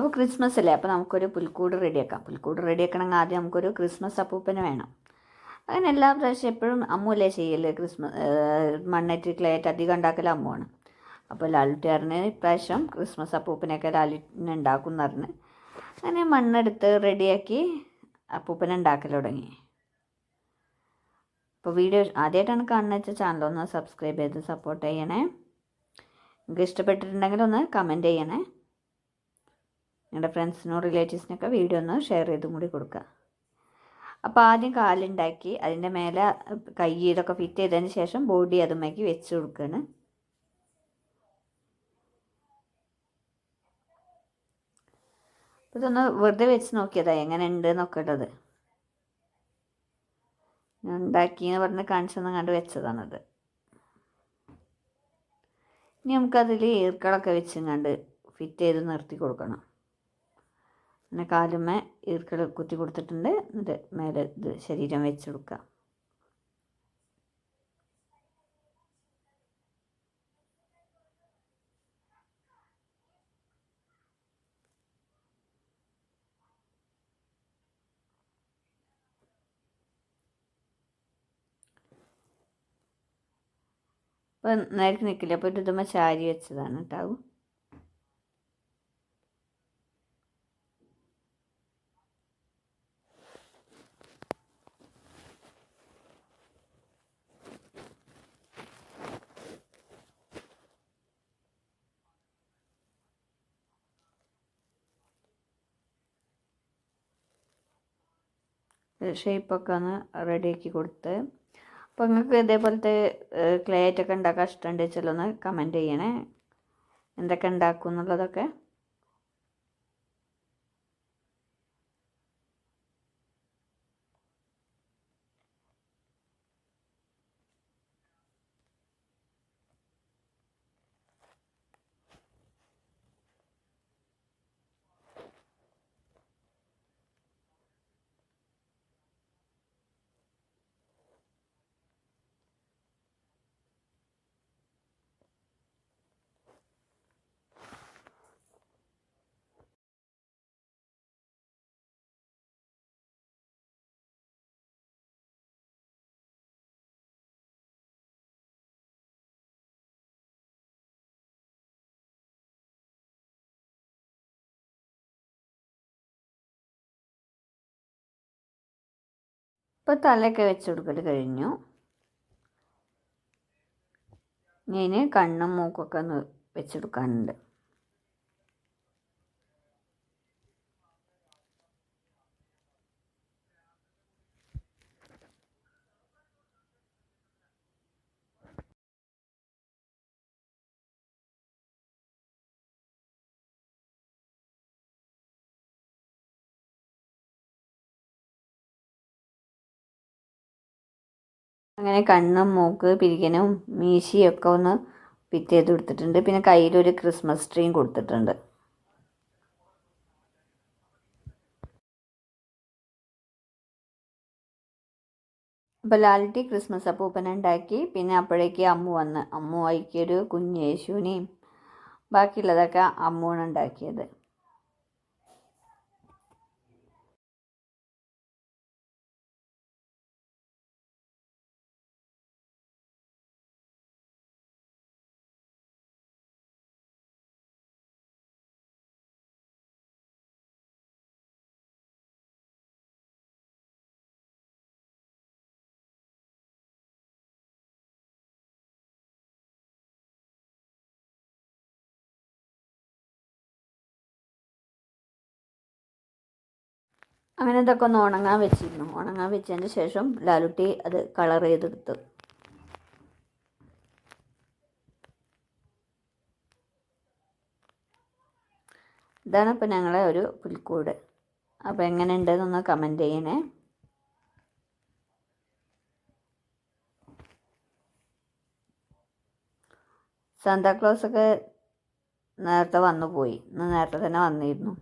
അപ്പോൾ ക്രിസ്മസ് അല്ലേ? അപ്പോൾ നമുക്കൊരു പുൽക്കൂട് റെഡിയാക്കാം പുൽക്കൂട് റെഡിയാക്കണമെങ്കിൽ ആദ്യം നമുക്കൊരു ക്രിസ്മസ് അപ്പൂപ്പന് വേണം. അങ്ങനെ എല്ലാ പ്രാവശ്യം എപ്പോഴും അമ്മൂല്ലേ ചെയ്യൽ? ക്രിസ്മസ് മണ്ണേറ്റ് ക്ലേറ്റ് അധികം ഉണ്ടാക്കൽ അമ്മുവാണ്. അപ്പോൾ ലാലുട്ടിയാറിന് ഇപ്രാവശ്യം ക്രിസ്മസ് അപ്പൂപ്പനെയൊക്കെ ലാലുട്ടിനെ ഉണ്ടാക്കും എന്ന് പറഞ്ഞ് അങ്ങനെ മണ്ണെടുത്ത് റെഡിയാക്കി അപ്പൂപ്പനെ ഉണ്ടാക്കൽ തുടങ്ങി. അപ്പോൾ വീഡിയോ ആദ്യമായിട്ടാണ് കാണുന്നത് വെച്ചാൽ ചാനലൊന്ന് സബ്സ്ക്രൈബ് ചെയ്ത് സപ്പോർട്ട് ചെയ്യണേ. നിങ്ങൾക്ക് ഇഷ്ടപ്പെട്ടിട്ടുണ്ടെങ്കിൽ ഒന്ന് കമന്റ് ചെയ്യണേ. നിങ്ങളുടെ ഫ്രണ്ട്സിനോ റിലേറ്റീവ്സിനൊക്കെ വീഡിയോ ഒന്ന് ഷെയർ ചെയ്തും കൂടി കൊടുക്കുക. അപ്പോൾ ആദ്യം കാലുണ്ടാക്കി അതിന്റെ മേലെ കൈ ഇതൊക്കെ ഫിറ്റ് ചെയ്തതിന് ശേഷം ബോഡി അതുമാക്കി വെച്ച് കൊടുക്കുകയാണ് ഇതൊന്ന് വെറുതെ വെച്ച് നോക്കിയതാണ് എങ്ങനെ ഉണ്ട് നോക്കേണ്ടത് ഉണ്ടാക്കി എന്ന് പറഞ്ഞ് കാണിച്ചൊന്നും കണ്ട് വെച്ചതാണത്. ഇനി നമുക്കതിൽ ഈർക്കളൊക്കെ വെച്ചും കണ്ട് ഫിറ്റ് ചെയ്ത് നിർത്തി കൊടുക്കണം. അങ്ങനെ കാലുമേ ഈർക്കൾ കുത്തി കൊടുത്തിട്ടുണ്ട്. എന്നിട്ട് മേലെ ഇത് ശരീരം വെച്ച് കൊടുക്കുക. അപ്പം നേരത്തെ നിൽക്കില്ല? അപ്പോൾ ഇതുമ്മ ചാരി വെച്ചതാണ് കേട്ടാവും ഷേപ്പൊക്കെ ഒന്ന് റെഡിയാക്കി കൊടുത്ത്. അപ്പോൾ നിങ്ങൾക്ക് ഇതേപോലത്തെ ക്ലേറ്റൊക്കെ ഉണ്ടാക്കാൻ ഇഷ്ടമുണ്ടെന്ന് വെച്ചാൽ ഒന്ന് കമന്റ് ചെയ്യണേ. എന്തൊക്കെ ഉണ്ടാക്കും എന്നുള്ളതൊക്കെ. ഇപ്പോൾ തലയൊക്കെ വെച്ച് കൊടുക്കൽ കഴിഞ്ഞു. ഇനി കണ്ണും മൂക്കൊക്കെ ഒന്ന് വെച്ചെടുക്കാനുണ്ട് അങ്ങനെ കണ്ണും മൂക്ക് പിരിക്കനും മീശിയൊക്കെ ഒന്ന് ഫിറ്റ് ചെയ്ത് കൊടുത്തിട്ടുണ്ട്. പിന്നെ കയ്യിലൊരു ക്രിസ്മസ് ട്രീയും കൊടുത്തിട്ടുണ്ട്. അപ്പോൾ ലാലിറ്റി ക്രിസ്മസ് അപ്പൂപ്പന ഉണ്ടാക്കി. പിന്നെ അപ്പോഴേക്ക് അമ്മു വന്ന്. അമ്മു ഒരു കുഞ്ഞ് യേശുവിനെയും ബാക്കിയുള്ളതൊക്കെ അമ്മുവാണ് ഉണ്ടാക്കിയത്. അങ്ങനെ ഇതൊക്കെ ഒന്ന് ഉണങ്ങാൻ വെച്ചിരുന്നു. ഉണങ്ങാൻ വെച്ചതിന് ശേഷം ലാലുട്ടി അത് കളർ ചെയ്തെടുത്തു. ഇതാണ് ഇപ്പോൾ ഞങ്ങളെ ഒരു പുൽക്കൂട്. അപ്പോൾ എങ്ങനെ ഉണ്ടെന്നൊന്ന് കമന്റ് ചെയ്യണേ സാന്താക്ലോസൊക്കെ നേരത്തെ വന്നു പോയി. ഇന്ന് നേരത്തെ തന്നെ വന്നിരുന്നു.